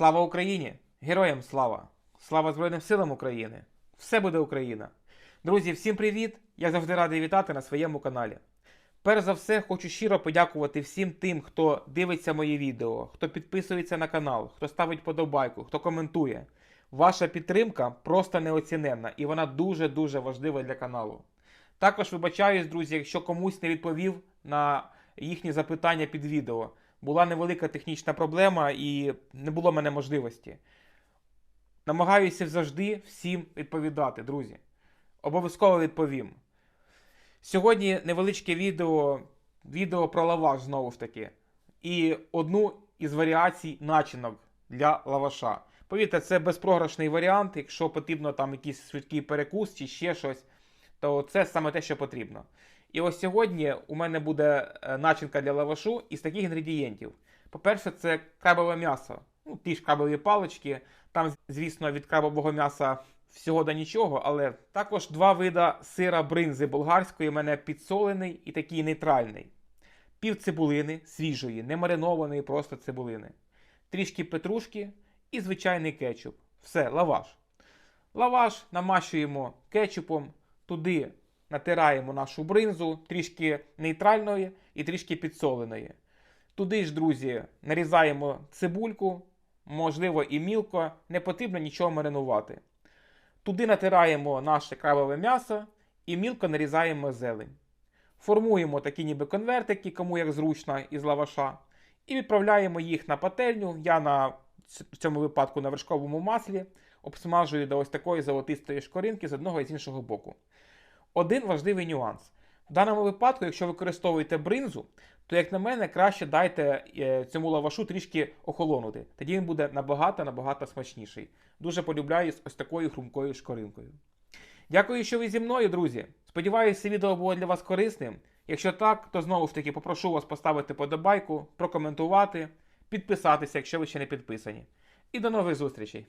Слава Україні! Героям слава! Слава Збройним силам України! Все буде Україна! Друзі, всім привіт! Я завжди радий вітати на своєму каналі. Перш за все, хочу щиро подякувати всім тим, хто дивиться мої відео, хто підписується на канал, хто ставить подобайку, хто коментує. Ваша підтримка просто неоціненна і вона дуже-дуже важлива для каналу. Також вибачаюсь, друзі, якщо комусь не відповів на їхні запитання під відео. Була невелика технічна проблема і не було в мене можливості. Намагаюся завжди всім відповідати, друзі. Обов'язково відповім. Сьогодні невеличке відео, відео про лаваш знову ж таки. І одну із варіацій начинок для лаваша. Повірте, це безпрограшний варіант. Якщо потрібно там якийсь швидкий перекус чи ще щось, то це саме те, що потрібно. І ось сьогодні у мене буде е, начинка для лавашу із таких інгредієнтів. По-перше, це крабове м'ясо. Ну, ті ж крабові палички. Там, звісно, від крабового м'яса всього до нічого, але також два вида сира бринзи болгарської у мене підсолений і такий нейтральний. Пів цибулини свіжої, не маринованої, просто цибулини. Трішки петрушки і звичайний кетчуп. Все, лаваш. Лаваш намащуємо кетчупом, туди натираємо нашу бринзу, трішки нейтральної і трішки підсоленої. Туди ж, друзі, нарізаємо цибульку, можливо, і мілко, не потрібно нічого маринувати. Туди натираємо наше крабове м'ясо і мілко нарізаємо зелень. Формуємо такі ніби конвертики, кому як зручно, із лаваша, і відправляємо їх на пательню. Я на в цьому випадку на вершковому маслі обсмажую до ось такої золотистої шкоринки з одного і з іншого боку. Один важливий нюанс. В даному випадку, якщо використовуєте бринзу, то, як на мене, краще дайте е, цьому лавашу трішки охолонути. Тоді він буде набагато-набагато смачніший. Дуже полюбляю з ось такою хрумкою шкоринкою. Дякую, що ви зі мною, друзі. Сподіваюся, відео було для вас корисним. Якщо так, то знову ж таки попрошу вас поставити подобайку, прокоментувати, підписатися, якщо ви ще не підписані. І до нових зустрічей!